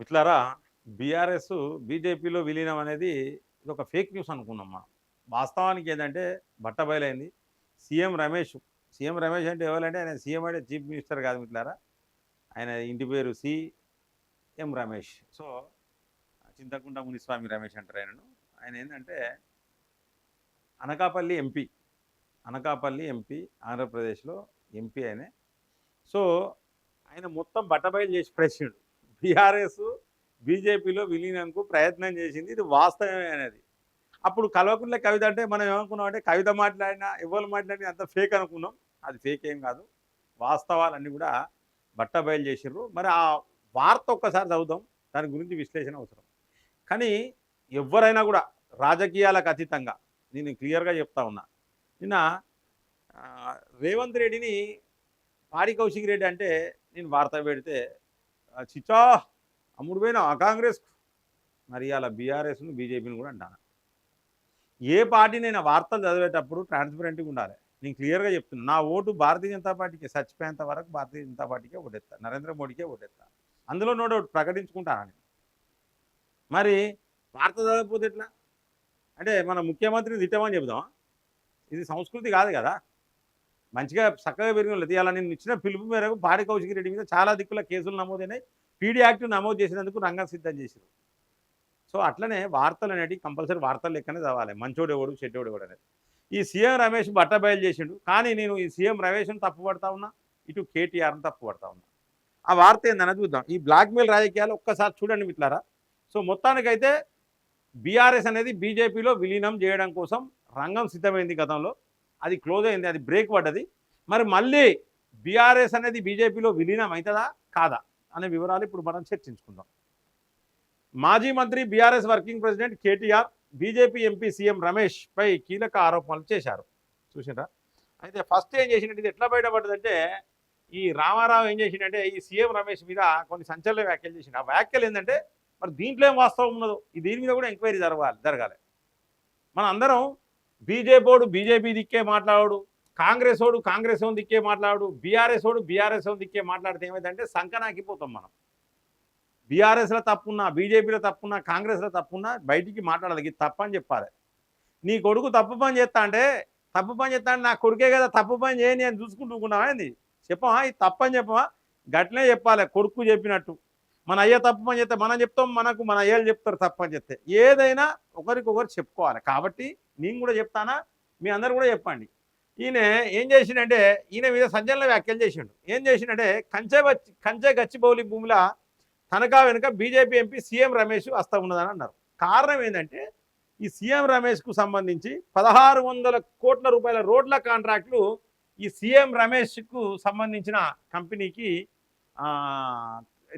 మిట్లారా BRS బీజేపీలో విలీనం అనేది ఇది ఒక ఫేక్ న్యూస్ అనుకున్నాం మనం. వాస్తవానికి ఏంటంటే బట్టబయలైంది సీఎం రమేష్ సీఎం రమేష్ అంటే ఎవరంటే ఆయన సీఎం అంటే చీఫ్ మినిస్టర్ కాదు మిట్లారా ఆయన ఇంటి పేరు C M Ramesh. So Chintakunta Muniswamy Ramesh అంటారు ఆయనను. ఆయన ఏంటంటే అనకాపల్లి ఎంపీ అనకాపల్లి ఎంపీ ఆంధ్రప్రదేశ్లో ఎంపీ ఆయనే. సో ఆయన మొత్తం బట్టబయలు చేసి ప్రెసిడెంట్ బీఆర్ఎస్ బీజేపీలో విలీనంకు ప్రయత్నం చేసింది. ఇది వాస్తవమే అనేది. అప్పుడు కల్వకుంట్ల కవిత అంటే మనం ఏమనుకున్నాం అంటే కవిత మాట్లాడినా ఎవరు మాట్లాడినా అంత ఫేక్ అనుకున్నాం. అది ఫేక్ ఏం కాదు. వాస్తవాలన్నీ కూడా బట్టబయలు చేసిర్రు. మరి ఆ వార్త ఒక్కసారి చదువుదాం. దాని గురించి విశ్లేషణ అవసరం. కానీ ఎవరైనా కూడా రాజకీయాలకు అతీతంగా నేను క్లియర్గా చెప్తా ఉన్నా. నిన్న రేవంత్ రెడ్డిని పాడి కౌశిక్ రెడ్డి అంటే నేను వార్త పెడితే చిచా చిచ్చా అమ్ముడు పోయినా ఆ కాంగ్రెస్ మరి అలా బీఆర్ఎస్ను బీజేపీని కూడా అంటాను? ఏ పార్టీ నేను వార్తలు చదివేటప్పుడు ట్రాన్స్పరెంట్గా ఉండాలి. నేను క్లియర్గా చెప్తున్నా. నా ఓటు భారతీయ జనతా పార్టీకి చచ్చిపోయేంత వరకు భారతీయ జనతా పార్టీకే ఓటేస్తాను నరేంద్ర మోడీకే ఓటేస్తాను అందులో నో ఒకటి ప్రకటించుకుంటాను మరి వార్త చదవకపోతే ఎట్లా? అంటే మన ముఖ్యమంత్రిని తిట్టమని చెబుదాం ఇది సంస్కృతి కాదు కదా? మంచిగా చక్కగా పెరిగిన వాళ్ళు నేను ఇచ్చిన పిలుపు మేరకు పాడి కౌశిక్ రెడ్డి మీద చాలా దిక్కుల కేసులు నమోదైనాయి. పీడీ యాక్ట్ నమోదు చేసినందుకు రంగం సిద్ధం చేశారు సో అట్లనే వార్తలు అనేటివి కంపల్సరీ వార్తలు లెక్కనే చదవాలి మంచోడు ఎవడు చెడ్డోడు ఎవడు అనేది. ఈ సీఎం రమేష్ బట్ట బయలు చేసిండు. కానీ నేను ఈ సీఎం రమేష్ను తప్పు పడతా ఉన్నా ఇటు కేటీఆర్ని తప్పు పడతా ఉన్నా. ఆ వార్త ఏందని చూద్దాం. ఈ బ్లాక్మెయిల్ రాజకీయాలు ఒక్కసారి చూడండి మిట్లారా సో మొత్తానికైతే బీఆర్ఎస్ అనేది బీజేపీలో విలీనం చేయడం కోసం రంగం సిద్ధమైంది గతంలో. అది క్లోజ్ అయింది అది బ్రేక్ పడ్డది. మరి మళ్ళీ బీఆర్ఎస్ అనేది బీజేపీలో విలీనం అవుతుందా కాదా? అనే వివరాలు ఇప్పుడు మనం చర్చించుకుందాం. మాజీ మంత్రి BRS working president KTR BJP MP CM Ramesh పై కీలక ఆరోపణలు చేశారు. చూసినరా అయితే ఫస్ట్ ఏం చేసినట్టు ఇది ఎట్లా బయటపడ్డదంటే ఈ రామారావు ఏం చేసిండంటే ఈ సీఎం రమేష్ మీద కొన్ని సంచలన వ్యాఖ్యలు చేసిండు. ఆ వ్యాఖ్యలు ఏంటంటే మరి దీంట్లో ఏం వాస్తవం ఉన్నదో? ఈ దీని మీద కూడా ఎంక్వైరీ జరగాలి జరగాలి. మన అందరం బీజేపీ ఓడు బీజేపీ దిక్కే మాట్లాడు కాంగ్రెస్ ఓడు కాంగ్రెస్ ఓన్ దిక్కే మాట్లాడు బీఆర్ఎస్ ఓడు బీఆర్ఎస్ ఓన్ దిక్కే మాట్లాడితే ఏమైందంటే సంకనాకిపోతాం మనం. బీఆర్ఎస్లో తప్పున్నా బీజేపీలో తప్పున్నా కాంగ్రెస్లో తప్పున్నా బయటికి మాట్లాడాలి తప్పని తప్పు అని చెప్పాలి. నీ కొడుకు తప్పు పని చేస్తా అంటే తప్పు పని చేస్తా అంటే నా కొడుకే కదా తప్పు పని చేయని అని చూసుకుంటున్నావా ఏంది? చెప్పమా ఇది తప్పని చెప్పమా గట్లనే చెప్పాలి కొడుకు చెప్పినట్టు. మన అయ్య తప్పని చెప్తే చేస్తే మనం చెప్తాం మనకు మన అయ్యలు చెప్తారు తప్పని చెప్తే ఏదైనా ఒకరికొకరు చెప్పుకోవాలి. కాబట్టి నేను కూడా చెప్తానా? మీ అందరు కూడా చెప్పండి. ఈయన ఏం చేసిండంటే ఈయన మీద సంచలన వ్యాఖ్యలు చేసిండు. ఏం చేసిండంటే కంచె వచ్చి కంచె గచ్చిబౌలి భూమిలో తనఖా వెనుక బీజేపీ ఎంపీ సీఎం రమేష్ వస్తా ఉన్నదని అన్నారు. కారణం ఏంటంటే ఈ సీఎం రమేష్కు సంబంధించి పదహారు వందల కోట్ల రూపాయల రోడ్ల కాంట్రాక్టులు ఈ సీఎం రమేష్కు సంబంధించిన కంపెనీకి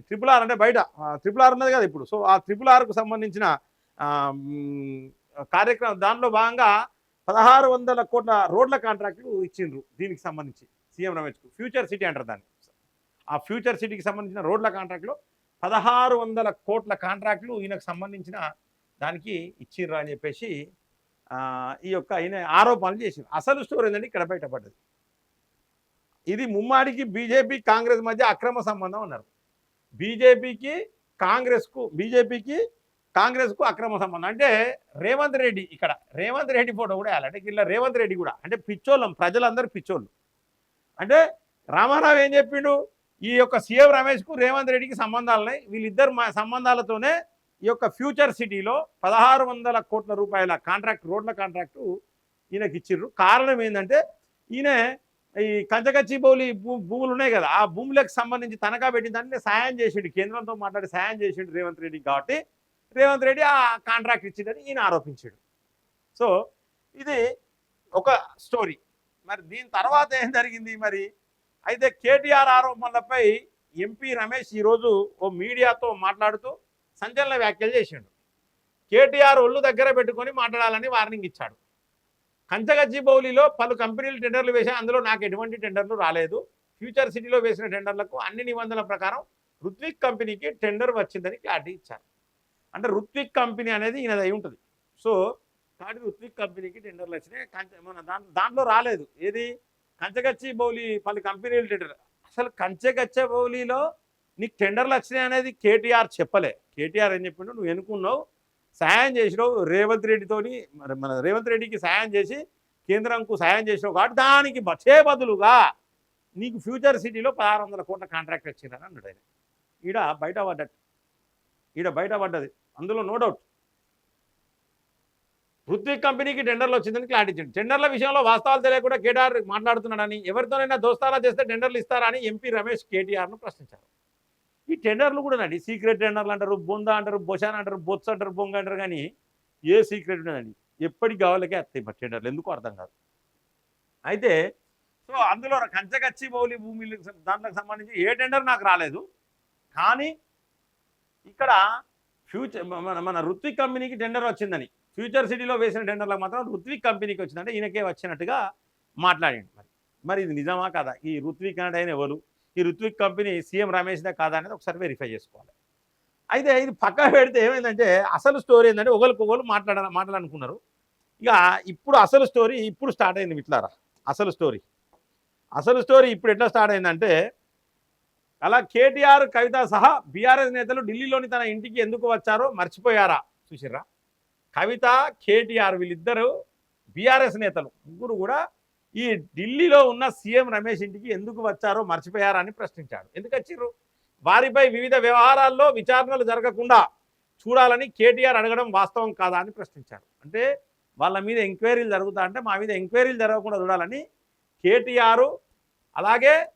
ట్రిపుల్ ఆర్ అంటే బయట. ట్రిపుల్ ఆర్ ఉన్నది కదా ఇప్పుడు. సో ఆ ట్రిపుల్ ఆర్కు సంబంధించిన కార్యక్రమం దానిలో భాగంగా పదహారు వందల కోట్ల రోడ్ల కాంట్రాక్టులు ఇచ్చిండ్రు దీనికి సంబంధించి సీఎం రమేష్కు ఫ్యూచర్ సిటీ అంటారు దాన్ని. ఆ ఫ్యూచర్ సిటీకి సంబంధించిన రోడ్ల కాంట్రాక్టులు పదహారు వందల కోట్ల కాంట్రాక్టులు ఈయనకు సంబంధించిన దానికి ఇచ్చిర్రు అని చెప్పేసి ఈ యొక్క ఈయన ఆరోపణలు చేసింది అసలు స్టోరీ ఏంటంటే ఇక్కడ బయటపడ్డది. ఇది ముమ్మాడికి బీజేపీ కాంగ్రెస్ మధ్య అక్రమ సంబంధం అన్నారు. బీజేపీకి కాంగ్రెస్కు బీజేపీకి కాంగ్రెస్కు అక్రమ సంబంధం. అంటే రేవంత్ రెడ్డి ఇక్కడ రేవంత్ రెడ్డి ఫోటో కూడా వేయాలంటే ఇలా రేవంత్ రెడ్డి కూడా. అంటే పిచ్చోళ్ళం ప్రజలందరూ పిచ్చోళ్ళు. అంటే రామారావు ఏం చెప్పిండు? ఈ యొక్క సీఎం రమేష్కు రేవంత్ రెడ్డికి సంబంధాలు ఉన్నాయి వీళ్ళిద్దరు మా సంబంధాలతోనే ఈ యొక్క ఫ్యూచర్ సిటీలో పదహారు వందల కోట్ల రూపాయల కాంట్రాక్ట్ రోడ్ల కాంట్రాక్టు ఈయనకి ఇచ్చిర్రు కారణం ఏంటంటే ఈయన ఈ కంచకచ్చి బౌలి భూ భూములు ఉన్నాయి కదా ఆ భూములకు సంబంధించి తనఖా పెట్టిన దాన్ని సాయం చేసిండు కేంద్రంతో మాట్లాడి సాయం చేసిండు రేవంత్ రెడ్డి కాబట్టి రేవంత్ రెడ్డి ఆ కాంట్రాక్ట్ ఇచ్చిండని ఈయన ఆరోపించాడు. సో ఇది ఒక స్టోరీ. మరి దీని తర్వాత ఏం జరిగింది మరి? అయితే కేటీఆర్ ఆరోపణలపై ఎంపీ రమేష్ ఈరోజు ఓ మీడియాతో మాట్లాడుతూ సంచలన వ్యాఖ్యలు చేసిండు. కేటీఆర్ ఒళ్ళు దగ్గర పెట్టుకొని మాట్లాడాలని వార్నింగ్ ఇచ్చాడు. కంచగచ్చిబౌలిలో పలు కంపెనీలు టెండర్లు వేశాయి. అందులో నాకు ఎటువంటి టెండర్లు రాలేదు. ఫ్యూచర్ సిటీలో వేసిన టెండర్లకు అన్ని నిబంధనల ప్రకారం రుత్విక్ కంపెనీకి టెండర్ వచ్చిందని క్లారిటీ ఇచ్చారు. అంటే రుత్విక్ కంపెనీ అనేది ఈయనది అయి ఉంటుంది. సో కాబట్టి రుత్విక్ కంపెనీకి టెండర్లు వచ్చినాయి. మన దాంట్లో దాంట్లో రాలేదు. ఏది? కంచగచ్చి బౌలి పలు కంపెనీలు టెండర్. అసలు కంచెగచ్చ బౌలిలో నీకు టెండర్లు వచ్చినాయి అనేది కేటీఆర్ చెప్పలే. కేటీఆర్ ఏం చెప్పిండు? నువ్వు ఎన్నుకున్నావు? సాయం చేసినావు రేవంత్ రెడ్డితోని మరి మన రేవంత్ రెడ్డికి సాయం చేసి కేంద్రంకు సాయం చేసినావు కాబట్టి దానికి వచ్చే బదులుగా నీకు ఫ్యూచర్ సిటీలో పదహారు వందల కోట్ల కాంట్రాక్ట్ వచ్చిందని అన్నాడు ఆయన. ఈడ బయట పడ్డట్టు. ఈడ బయట పడ్డది. అందులో నో డౌట్. ఋత్విక్ కంపెనీకి టెండర్లు వచ్చిందని క్లారిటీ ఇచ్చింది టెండర్ల విషయంలో వాస్తవాలు తెలియకుండా కేటీఆర్ మాట్లాడుతున్నాడని ఎవరితోనైనా దోస్తారా చేస్తే టెండర్లు ఇస్తారా అని ఎంపీ రమేష్ కేటీఆర్ను ప్రశ్నించారు. ఈ టెండర్లు కూడా అండి. సీక్రెట్ టెండర్లు అంటారు బొంద అంటారు బొషాన్ అంటారు బొత్స అంటారు బొంగ అంటారు కానీ ఏ సీక్రెట్ ఉండదండి. ఎప్పటికి కావాలకే వస్తాయి మరి టెండర్లు. ఎందుకు అర్థం కాదు. అయితే సో అందులో కంచగచ్చి బౌలి భూమి దాంట్లోకి సంబంధించి ఏ టెండర్ నాకు రాలేదు. కానీ ఇక్కడ ఫ్యూచర్ మన మన ఋత్విక్ కంపెనీకి టెండర్ వచ్చిందని ఫ్యూచర్ సిటీలో వేసిన టెండర్లకు మాత్రం ఋత్విక్ కంపెనీకి వచ్చిందంటే ఈయనకే వచ్చినట్టుగా మాట్లాడండి మరి. మరి ఇది నిజమా కదా? ఈ ఋత్విక్ అంటే ఆయన ఎవరు? ఈ ఋత్విక్ కంపెనీ సీఎం రమేష్దే కాదా అనేది ఒకసారి వెరిఫై చేసుకోవాలి. అయితే ఇది పక్క పెడితే ఏమైందంటే అసలు స్టోరీ ఏంటంటే ఒకరికొకరు మాట్లాడ మాట్లాడుకున్నారు ఇక ఇప్పుడు అసలు స్టోరీ ఇప్పుడు స్టార్ట్ అయింది మిట్లారా అసలు స్టోరీ అసలు స్టోరీ ఇప్పుడు ఎట్లా స్టార్ట్ అయిందంటే అలా కేటీఆర్ కవిత సహా బీఆర్ఎస్ నేతలు ఢిల్లీలోని తన ఇంటికి ఎందుకు వచ్చారో మర్చిపోయారా? చూసిర్రా. కవిత కేటీఆర్ వీళ్ళిద్దరు బీఆర్ఎస్ నేతలు. ముగ్గురు కూడా ఈ ఢిల్లీలో ఉన్న సీఎం రమేష్ ఇంటికి ఎందుకు వచ్చారో మర్చిపోయారని ప్రశ్నించాడు. ఎందుకు వచ్చిర్రు? వారిపై వివిధ వ్యవహారాల్లో విచారణలు జరగకుండా చూడాలని కేటీఆర్ అడగడం వాస్తవం కాదా అని ప్రశ్నించారు. అంటే వాళ్ళ మీద ఎంక్వైరీలు జరుగుతా అంటే మా మీద ఎంక్వైరీలు జరగకుండా చూడాలని కేటీఆర్ అలాగే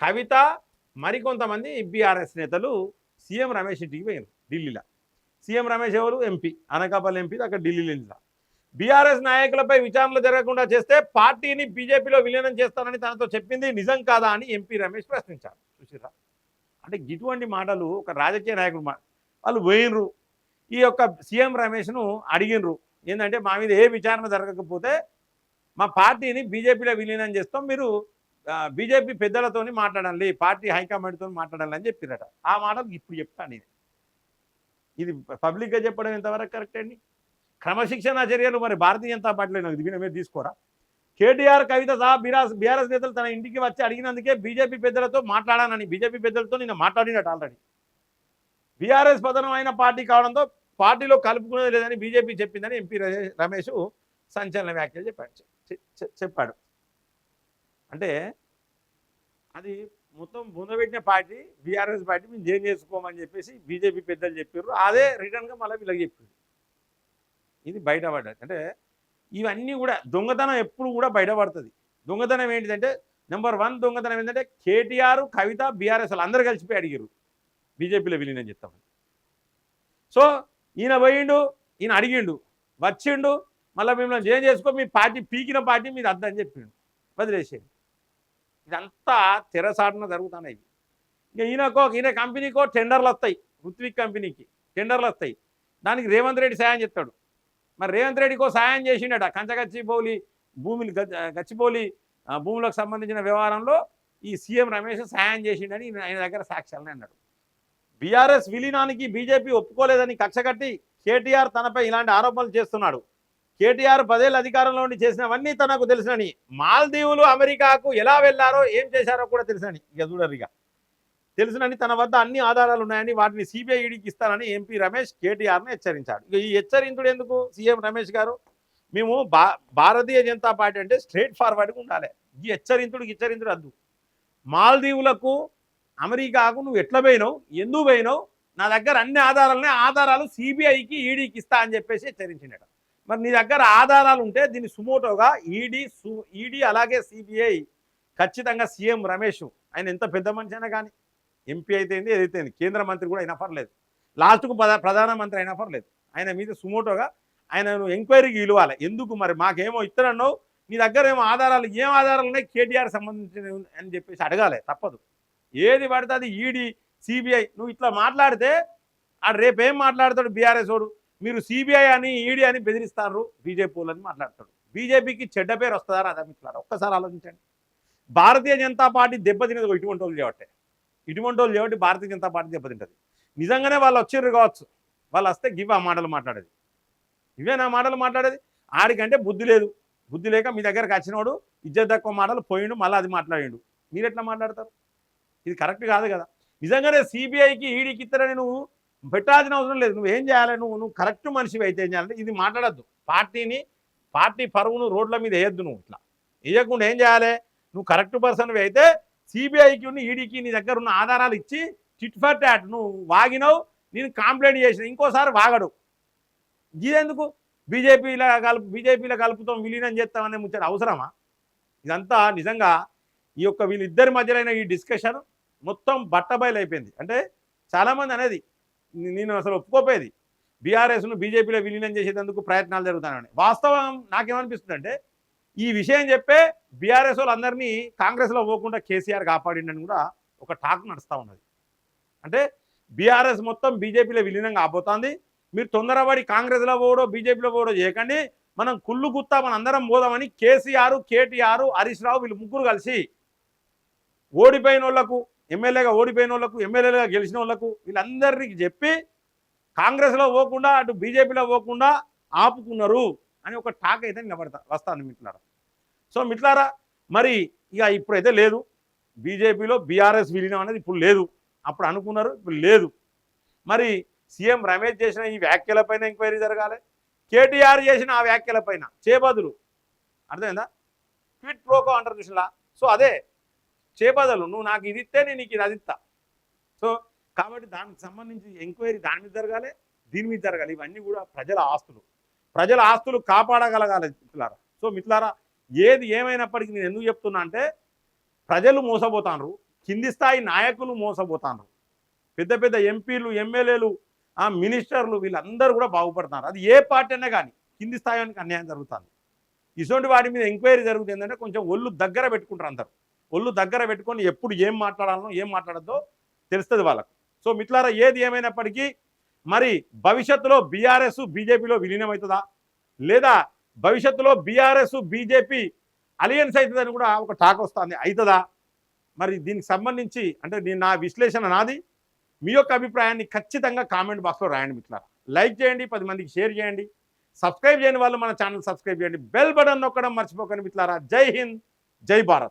కవిత మరికొంతమంది బీఆర్ఎస్ నేతలు సీఎం రమేష్ ఇంటికి పోయారు ఢిల్లీలో. సీఎం రమేష్ ఎవరు? ఎంపీ. అనకాపల్లి ఎంపీ అక్కడ ఢిల్లీలో బీఆర్ఎస్ నాయకులపై విచారణలు జరగకుండా చేస్తే పార్టీని బీజేపీలో విలీనం చేస్తానని తనతో చెప్పింది నిజం కాదా అని ఎంపీ రమేష్ ప్రశ్నించారు. చూసిరా అంటే ఇటువంటి మాటలు ఒక రాజకీయ నాయకుడు వాళ్ళు పోయినరు ఈ యొక్క సీఎం రమేష్ను అడిగినరు ఏంటంటే మా మీద ఏ విచారణ జరగకపోతే మా పార్టీని బీజేపీలో విలీనం చేస్తాం. మీరు బీజేపీ పెద్దలతోని మాట్లాడాలి పార్టీ హైకమాండ్తో మాట్లాడాలి అని చెప్పిరట ఆ మాటలు ఇప్పుడు చెప్తాను ఇది ఇది పబ్లిక్గా చెప్పడం ఎంతవరకు కరెక్ట్ అండి? క్రమశిక్షణ చర్యలు మరి భారతీయ జనతా పార్టీలో నాకు దిగిన మీరు తీసుకోరా? కేటీఆర్ కవిత సహా బీఆర్ఎస్ బీఆర్ఎస్ నేతలు తన ఇంటికి వచ్చి అడిగినందుకే బీజేపీ పెద్దలతో మాట్లాడానని బీజేపీ పెద్దలతో నిన్న మాట్లాడినట్టు ఆల్రెడీ. బీఆర్ఎస్ పతనం అయిన పార్టీ కావడంతో పార్టీలో కలుపుకునేది లేదని బీజేపీ చెప్పిందని ఎంపీ రమేష్ సంచలన వ్యాఖ్యలు చెప్పాడు. చెప్పాడు. అంటే అది మొత్తం బుందబెట్టిన పార్టీ బీఆర్ఎస్ పార్టీ మేము జైన్ చేసుకోమని చెప్పేసి బీజేపీ పెద్దలు చెప్పారు అదే రిటర్న్గా మళ్ళీ వీళ్ళకి చెప్పింది ఇది బయటపడ్డది. అంటే ఇవన్నీ కూడా దొంగతనం ఎప్పుడు కూడా బయటపడుతుంది. దొంగతనం ఏంటిదంటే నెంబర్ వన్ దొంగతనం ఏంటంటే కేటీఆర్ కవిత బీఆర్ఎస్ అందరూ అందరు కలిసిపోయి అడిగారు బీజేపీలో విలీనం చెప్తామని. సో ఈయన పోయిండు ఈయన అడిగిండు వచ్చిండు మళ్ళీ మిమ్మల్ని ఏం చేసుకో మీ పార్టీ పీకిన పార్టీ మీరు అద్దని చెప్పిండు వదిలేసేయండి. ఇదంతా తెరసాటున జరుగుతున్నాయి. ఇంకా ఈయనకో ఈయన కంపెనీకో టెండర్లు వస్తాయి ఋత్విక్ కంపెనీకి టెండర్లు వస్తాయి దానికి రేవంత్ రెడ్డి సాయం చెప్తాడు మరి రేవంత్ రెడ్డికో సాయం చేసిండట. కంచగచ్చిపోలి భూమిని గచ్చిపోలి భూములకు సంబంధించిన వ్యవహారంలో ఈ సీఎం రమేష్ సాయం చేసిండని ఆయన దగ్గర సాక్ష్యాలని అన్నాడు. బీఆర్ఎస్ విలీనానికి బీజేపీ ఒప్పుకోలేదని కక్షగట్టి కేటీఆర్ తనపై ఇలాంటి ఆరోపణలు చేస్తున్నాడు. కేటీఆర్ పదేళ్ళ అధికారంలో ఉండి చేసినవన్నీ తనకు తెలుసని మాల్దీవులు అమెరికాకు ఎలా వెళ్ళారో ఏం చేశారో కూడా తెలిసినని. ఇక చూడరు ఇక. తెలుసునని తన వద్ద అన్ని ఆధారాలు ఉన్నాయని వాటిని సిబిఐడికి ఇస్తానని ఎంపీ రమేష్ కేటీఆర్ని హెచ్చరించాడు. ఇక ఈ హెచ్చరించుడు ఎందుకు సీఎం రమేష్ గారు? మేము భా భారతీయ జనతా పార్టీ అంటే స్ట్రైట్ ఫార్వర్డ్గా ఉండాలి. ఈ హెచ్చరించుడు హెచ్చరించుడు అద్దు మాల్దీవులకు అమెరికాకు నువ్వు ఎట్లా పోయినావు? ఎందుకు పోయినావు? నా దగ్గర అన్ని ఆధారాలనే ఆధారాలు సిబిఐకి ఈడీకి ఇస్తా అని చెప్పేసి హెచ్చరించినట మరి నీ దగ్గర ఆధారాలు ఉంటే దీన్ని సుమోటోగా ఈడీ సు ఈడీ అలాగే సిబిఐ ఖచ్చితంగా సీఎం రమేష్. ఆయన ఎంత పెద్ద మనిషి అయినా కానీ ఎంపీ అయితే ఏదైతే కేంద్ర మంత్రి కూడా అయినా పర్లేదు. లాస్ట్కు ప్రధానమంత్రి అయినా పర్లేదు. ఆయన మీద సుమోటోగా ఆయనను ఎంక్వైరీకి ఇలవాలి ఎందుకు మరి? మాకేమో ఇస్తానన్నావు నీ దగ్గర ఏమో ఆధారాలు ఏం ఆధారాలు ఉన్నాయి? కేటీఆర్ సంబంధించిన అని చెప్పేసి అడగాలి తప్పదు. ఏది పడితే అది ఈడీ సిబిఐ నువ్వు ఇట్లా మాట్లాడితే ఆ రేపేం మాట్లాడతాడు బీఆర్ఎస్ వాడు? మీరు సిబిఐ అని ఈడీ అని బెదిరిస్తారు బీజేపీ వాళ్ళని మాట్లాడతాడు. బీజేపీకి చెడ్డ పేరు వస్తుందా రాదా మిత్రులారా? ఒక్కసారి ఆలోచించండి. భారతీయ జనతా పార్టీ దెబ్బతినేది ఇటువంటి వాళ్ళు చేయబట్టే ఇటువంటి వాళ్ళు ఏమిటి భారతీయ జనతా పార్టీ దెబ్బతింటుంది. నిజంగానే వాళ్ళు వచ్చిర్రు కావచ్చు. వాళ్ళు వస్తే గివ్ ఆ మాటలు మాట్లాడేది. ఇవే నా మాటలు మాట్లాడేది. ఆడికంటే బుద్ధి లేదు. బుద్ధి లేక మీ దగ్గరకు వచ్చినోడు ఇజ్జత్ తక్కువ మాటలు పోయిండు మళ్ళీ అది మాట్లాడిండు. మీరు ఎట్లా మాట్లాడతారు? ఇది కరెక్ట్ కాదు కదా. నిజంగానే సిబిఐకి ఈడీకి ఇస్తారని నువ్వు పెట్టాల్సిన అవసరం లేదు. నువ్వు ఏం చేయాలి? నువ్వు నువ్వు కరెక్ట్ మనిషివి అయితే ఏం చేయాలంటే ఇది మాట్లాడద్దు. పార్టీని పార్టీ పరువును రోడ్ల మీద వేయద్దు నువ్వు ఇట్లా. వేయకుండా ఏం చేయాలి? నువ్వు కరెక్ట్ పర్సన్వి అయితే సిబిఐకి ఉన్న ఈడీకి నీ దగ్గర ఉన్న ఆధారాలు ఇచ్చి చిట్ ఫర్ టాట్ నువ్వు వాగినావు నేను కంప్లైంట్ చేసిన ఇంకోసారి వాగడు. ఇదెందుకు? బీజేపీలో కలుపు బీజేపీలో కలుపుతాం విలీనం చేస్తామనే ముచ్చట అవసరమా? ఇదంతా నిజంగా ఈ యొక్క వీళ్ళిద్దరి మధ్యలో ఈ డిస్కషన్ మొత్తం బట్టబయలు అయిపోయింది అంటే చాలామంది అనేది నేను అసలు ఒప్పుకోపోయేది. బీఆర్ఎస్ను బీజేపీలో విలీనం చేసేందుకు ప్రయత్నాలు జరుగుతానని వాస్తవం నాకేమనిపిస్తుంది అంటే ఈ విషయం చెప్పే బీఆర్ఎస్ వాళ్ళందరినీ కాంగ్రెస్లో పోకుండా కేసీఆర్ కాపాడిండని కూడా ఒక టాక్ నడుస్తూ ఉన్నది. అంటే బీఆర్ఎస్ మొత్తం బీజేపీలో విలీనం కాబోతోంది. మీరు తొందరపడి కాంగ్రెస్లో పోవడో బీజేపీలో పోవడో చేయకండి. మనం కుళ్ళు గుత్తా మన అందరం పోదామని కేసీఆర్ కేటీఆర్ హరీష్ రావు వీళ్ళు ముగ్గురు కలిసి ఓడిపోయిన వాళ్ళకు ఎమ్మెల్యేగా ఓడిపోయిన వాళ్ళకు ఎమ్మెల్యేగా గెలిచిన వాళ్ళకు వీళ్ళందరికీ చెప్పి కాంగ్రెస్లో పోకుండా అటు బీజేపీలో పోకుండా ఆపుకున్నారు. అని ఒక టాక్ అయితే నిలబడతా వస్తాను మిట్లారా సో మిట్లారా మరి ఇక ఇప్పుడైతే లేదు. బీజేపీలో బీఆర్ఎస్ విలీనం అనేది ఇప్పుడు లేదు. అప్పుడు అనుకున్నారు ఇప్పుడు లేదు. మరి సీఎం రమేష్ చేసిన ఈ వ్యాఖ్యలపైన ఎంక్వైరీ జరగాలి. కేటీఆర్ చేసిన ఆ వ్యాఖ్యలపైన చేబదులు. అర్థమైందా? ట్విట్ ప్రోకో అంటారు చూసినా. సో అదే చేబదులు. నువ్వు నాకు ఇది ఇస్తే నేను నీకు ఇది అది ఇస్తా. సో కాబట్టి దానికి సంబంధించి ఎంక్వైరీ దాని మీద జరగాలి దీని మీద జరగాలి. ఇవన్నీ కూడా ప్రజల ఆస్తులు. ప్రజల ఆస్తులు కాపాడగలగాలి మిత్రులారా. సో మిత్రులారా ఏది ఏమైనప్పటికీ నేను ఎందుకు చెప్తున్నా అంటే ప్రజలు మోసపోతాండ్రు కింది స్థాయి నాయకులు మోసపోతాన్రు పెద్ద పెద్ద ఎంపీలు ఎమ్మెల్యేలు ఆ మినిస్టర్లు వీళ్ళందరూ కూడా బాగుపడుతున్నారు. అది ఏ పార్టీ అయినా కానీ కింది స్థాయికి అన్యాయం జరుగుతుంది. ఇటువంటి వాటి మీద ఎంక్వైరీ జరుగుతుంది ఏంటంటే కొంచెం ఒళ్ళు దగ్గర పెట్టుకుంటారు అందరు. ఒళ్ళు దగ్గర పెట్టుకొని ఎప్పుడు ఏం మాట్లాడాలనో ఏం మాట్లాడద్దో తెలుస్తుంది వాళ్ళకు. సో మిట్లారా ఏది ఏమైనప్పటికీ మరి భవిష్యత్తులో బీఆర్ఎస్ బీజేపీలో విలీనం అవుతుందా లేదా భవిష్యత్తులో బీఆర్ఎస్ బీజేపీ అలియన్స్ అవుతుందని కూడా ఒక టాక్ వస్తుంది. అవుతుందా మరి దీనికి సంబంధించి అంటే నేను నా విశ్లేషణ నాది. మీ యొక్క అభిప్రాయాన్ని ఖచ్చితంగా కామెంట్ బాక్స్లో రాయండి మిట్లారా లైక్ చేయండి పది మందికి షేర్ చేయండి. సబ్స్క్రైబ్ చేయని వాళ్ళు మన ఛానల్ సబ్స్క్రైబ్ చేయండి. బెల్ బటన్ నొక్కడం మర్చిపోకండి మిట్లారా జై హింద్ జై భారత్.